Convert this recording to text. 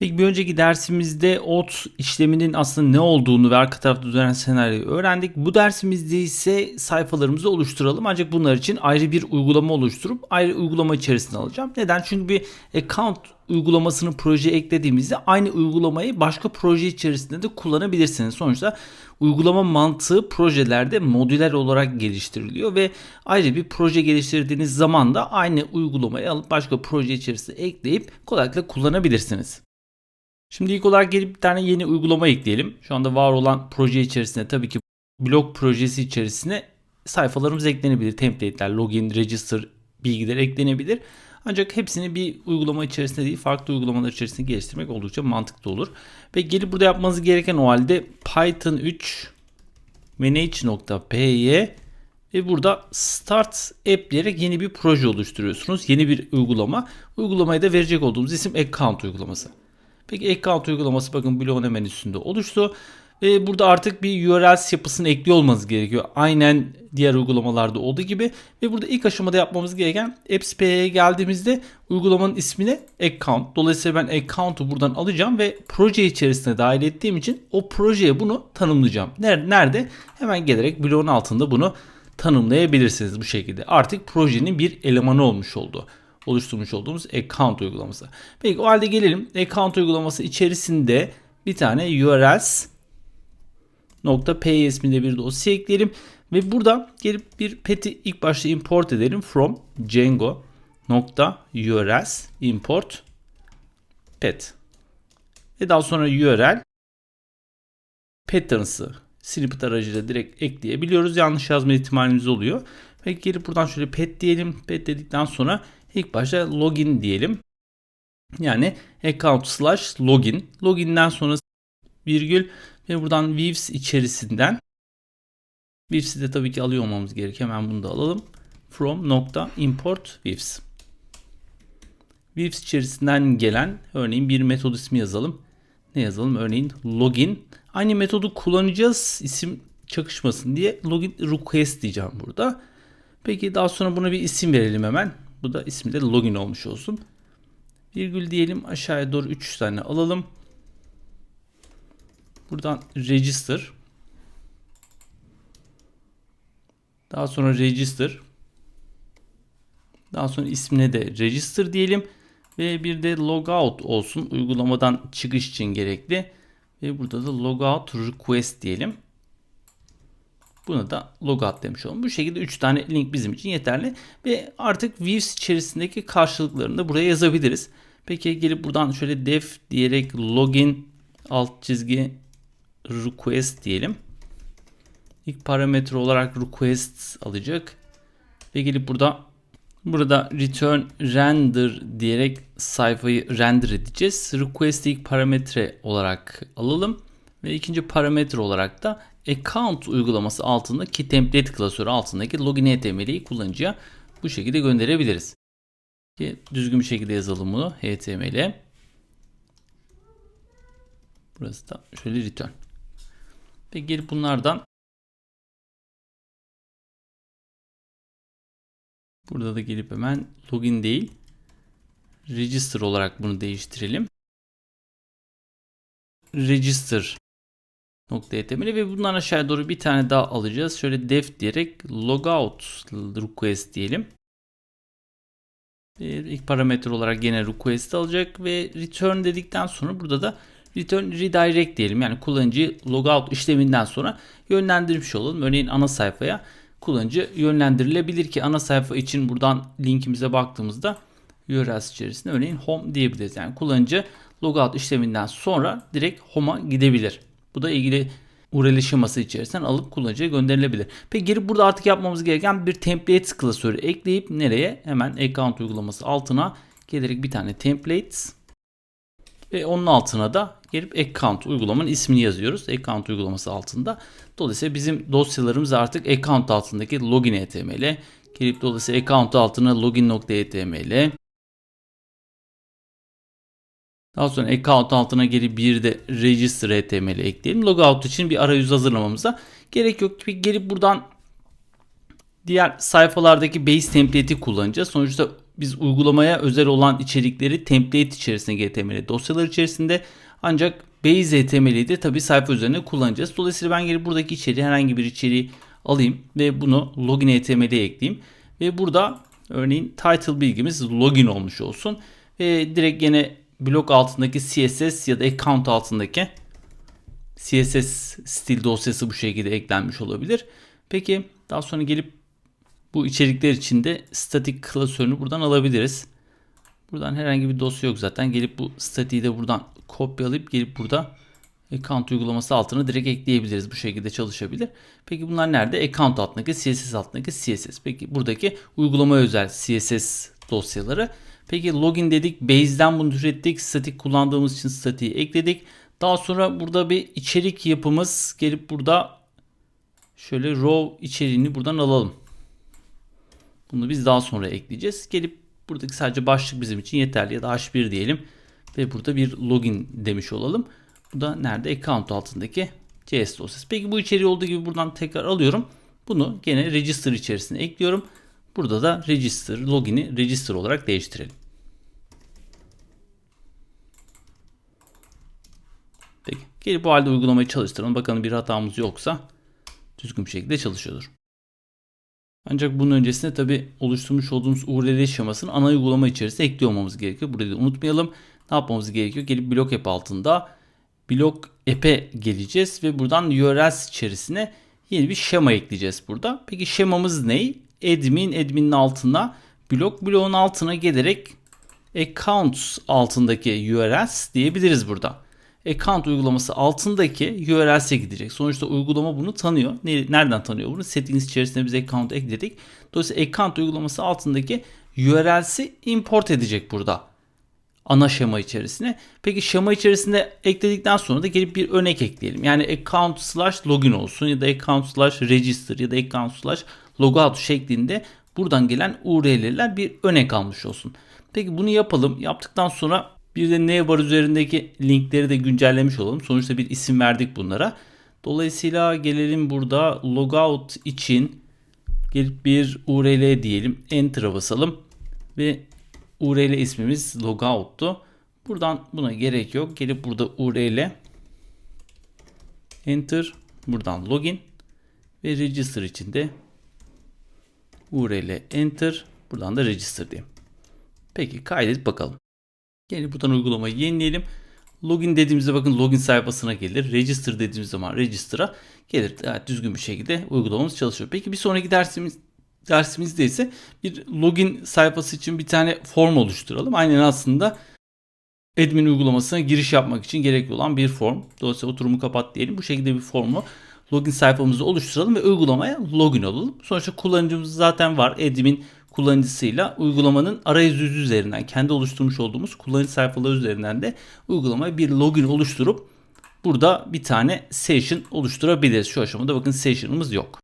Peki bir önceki dersimizde ot işleminin aslında ne olduğunu ve arka tarafta düzenlen senaryoyu öğrendik. Bu dersimizde ise sayfalarımızı oluşturalım. Ancak bunlar için ayrı bir uygulama oluşturup ayrı uygulama içerisine alacağım. Neden? Çünkü bir account uygulamasını projeye eklediğimizde aynı uygulamayı başka proje içerisinde de kullanabilirsiniz. Sonuçta uygulama mantığı projelerde modüler olarak geliştiriliyor ve ayrı bir proje geliştirdiğiniz zaman da aynı uygulamayı alıp başka proje içerisine ekleyip kolaylıkla kullanabilirsiniz. Şimdi ilk olarak gelip bir tane yeni uygulama ekleyelim. Şu anda var olan proje içerisinde tabii ki blog projesi içerisine sayfalarımız eklenebilir. Template'ler, login, register bilgiler eklenebilir. Ancak hepsini bir uygulama içerisinde değil farklı uygulamalar içerisinde geliştirmek oldukça mantıklı olur. Ve gelip burada yapmanız gereken o halde Python 3 manage.py ve burada start app diyerek yeni bir proje oluşturuyorsunuz. Yeni bir uygulama. Uygulamaya da verecek olduğumuz isim account uygulaması. Peki account uygulaması bakın bloğun hemen üstünde oluştu. Ve burada artık bir URL yapısını ekliyor olmanız gerekiyor. Aynen diğer uygulamalarda olduğu gibi. Ve burada ilk aşamada yapmamız gereken Apps.py'ye geldiğimizde uygulamanın ismine account. Dolayısıyla ben account'u buradan alacağım ve proje içerisine dahil ettiğim için o projeye bunu tanımlayacağım. Nerede? Hemen gelerek bloğun altında bunu tanımlayabilirsiniz bu şekilde. Artık projenin bir elemanı olmuş oldu oluşturmuş olduğumuz account uygulaması. Peki o halde gelelim account uygulaması içerisinde bir tane urls .py isminde bir dosya ekleyelim ve burada gelip bir pet'i ilk başta import edelim from django .urls import pet ve daha sonra url patterns'ı snippet aracıyla direkt ekleyebiliyoruz. Yanlış yazma ihtimalimiz oluyor. Peki gelip buradan şöyle pet diyelim. Pet dedikten sonra İlk başta login diyelim. Yani account slash login. Login'den sonra virgül ve buradan views içerisinden views'i de tabii ki alıyor olmamız gerekiyor. Hemen bunu da alalım. From nokta import views. Views içerisinden gelen örneğin bir metod ismi yazalım. Ne yazalım? Örneğin login. Aynı metodu kullanacağız isim çakışmasın diye login request diyeceğim burada. Peki daha sonra buna bir isim verelim hemen. Bu da ismi de login olmuş olsun. Virgül diyelim aşağıya doğru 3 tane alalım. Buradan register. Daha sonra register. Daha sonra ismine de register diyelim. Ve bir de logout olsun. Uygulamadan çıkış için gerekli. Ve burada da logout request diyelim. Buna da logout demiş olalım. Bu şekilde 3 tane link bizim için yeterli. Ve artık views içerisindeki karşılıklarını da buraya yazabiliriz. Peki gelip buradan şöyle def diyerek login alt çizgi request diyelim. İlk parametre olarak request alacak. Ve gelip burada burada return render diyerek sayfayı render edeceğiz. Request ilk parametre olarak alalım. Ve ikinci parametre olarak da account uygulaması altındaki template klasörü altındaki login HTML'i kullanıcıya bu şekilde gönderebiliriz. Ki düzgün bir şekilde yazalım bunu HTML'e. Burası da şöyle return. Ve gelip bunlardan burada da gelip hemen login değil register olarak bunu değiştirelim. Register nokta.html ve bundan aşağıya doğru bir tane daha alacağız. Şöyle def diyerek logout request diyelim. İlk parametre olarak gene request alacak ve return dedikten sonra burada da return redirect diyelim. Yani kullanıcı logout işleminden sonra yönlendirmiş olalım. Örneğin ana sayfaya kullanıcı yönlendirilebilir ki ana sayfa için buradan linkimize baktığımızda URL içerisinde örneğin home diyebiliriz. Yani kullanıcı logout işleminden sonra direkt home'a gidebilir. Bu da ilgili URL şeması içerisinden alıp kullanıcıya gönderilebilir. Peki geri burada artık yapmamız gereken bir template klasörü ekleyip nereye? Hemen account uygulaması altına gelerek bir tane template ve onun altına da gelip account uygulamanın ismini yazıyoruz. Account uygulaması altında. Dolayısıyla bizim dosyalarımız artık account altındaki login html. Gelip dolayısıyla account altına login.html daha sonra account altına geri bir de register html ekleyelim. Logout için bir arayüz hazırlamamıza gerek yok. Gelip buradan diğer sayfalardaki base template'i kullanacağız. Sonuçta biz uygulamaya özel olan içerikleri template içerisinde GTML dosyalar içerisinde ancak base HTML'i de tabii sayfa üzerinde kullanacağız. Dolayısıyla ben gelip buradaki içeriği herhangi bir içeriği alayım ve bunu login HTML'e ekleyeyim. Ve burada örneğin title bilgimiz login olmuş olsun. Ve direkt yine blok altındaki CSS ya da account altındaki CSS stil dosyası bu şekilde eklenmiş olabilir. Peki daha sonra gelip bu içerikler içinde statik klasörünü buradan alabiliriz. Buradan herhangi bir dosya yok zaten. Gelip bu statiği de buradan kopyalayıp gelip burada account uygulaması altına direkt ekleyebiliriz. Bu şekilde çalışabilir. Peki bunlar nerede? Account altındaki CSS altındaki CSS. Peki buradaki uygulama özel CSS dosyaları. Peki login dedik. Base'den bunu ürettik. Statik kullandığımız için statiği ekledik. Daha sonra burada bir içerik yapımız gelip burada şöyle row içeriğini buradan alalım. Bunu biz daha sonra ekleyeceğiz. Gelip buradaki sadece başlık bizim için yeterli ya da h1 diyelim. Ve burada bir login demiş olalım. Bu da nerede? Account altındaki JS dosyası. Peki bu içeriği olduğu gibi buradan tekrar alıyorum. Bunu gene register içerisine ekliyorum. Burada da register, login'i register olarak değiştirelim. Peki. Gelip bu halde uygulamayı çalıştıralım. Bakalım bir hatamız yoksa düzgün bir şekilde çalışıyordur. Ancak bunun öncesinde tabi oluşturmuş olduğumuz URL şemasını ana uygulama içerisinde ekliyor olmamız gerekiyor. Burayı da unutmayalım. Ne yapmamız gerekiyor? Gelip blok app altında blok app'e geleceğiz ve buradan URLs içerisine yeni bir şema ekleyeceğiz burada. Peki şemamız ne? Admin, admin'in altına blok, bloğun altına gelerek accounts altındaki URLs diyebiliriz burada. Account uygulaması altındaki URL'e gidecek. Sonuçta uygulama bunu tanıyor. Nereden tanıyor bunu? Settings içerisinde biz account ekledik. Dolayısıyla account uygulaması altındaki URL'si import edecek burada. Ana şema içerisine. Peki şema içerisinde ekledikten sonra da gelip bir örnek ekleyelim. Yani account slash login olsun ya da account slash register ya da account slash logout şeklinde buradan gelen URL'ler bir örnek almış olsun. Peki bunu yapalım. Yaptıktan sonra bir de navbar üzerindeki linkleri de güncellemiş olalım. Sonuçta bir isim verdik bunlara. Dolayısıyla gelelim burada logout için gelip bir URL diyelim. Enter'a basalım. Ve URL ismimiz logout'tu. Buradan buna gerek yok. Gelip burada URL enter buradan login ve register için de URL enter buradan da register diyeyim. Peki kaydet bakalım. Gelip buradan uygulamayı yenileyelim. Login dediğimizde bakın login sayfasına gelir. Register dediğimiz zaman register'a gelir. Evet, düzgün bir şekilde uygulamamız çalışıyor. Peki bir sonraki dersimiz dersimizde ise bir login sayfası için bir tane form oluşturalım. Aynen aslında admin uygulamasına giriş yapmak için gerekli olan bir form. Dolayısıyla oturumu kapat diyelim. Bu şekilde bir formu login sayfamızı oluşturalım ve uygulamaya login olalım. Sonuçta kullanıcımız zaten var. Admin kullanıcısıyla uygulamanın arayüzü üzerinden kendi oluşturmuş olduğumuz kullanıcı sayfaları üzerinden de uygulamaya bir login oluşturup burada bir tane session oluşturabiliriz. Şu aşamada bakın session'ımız yok.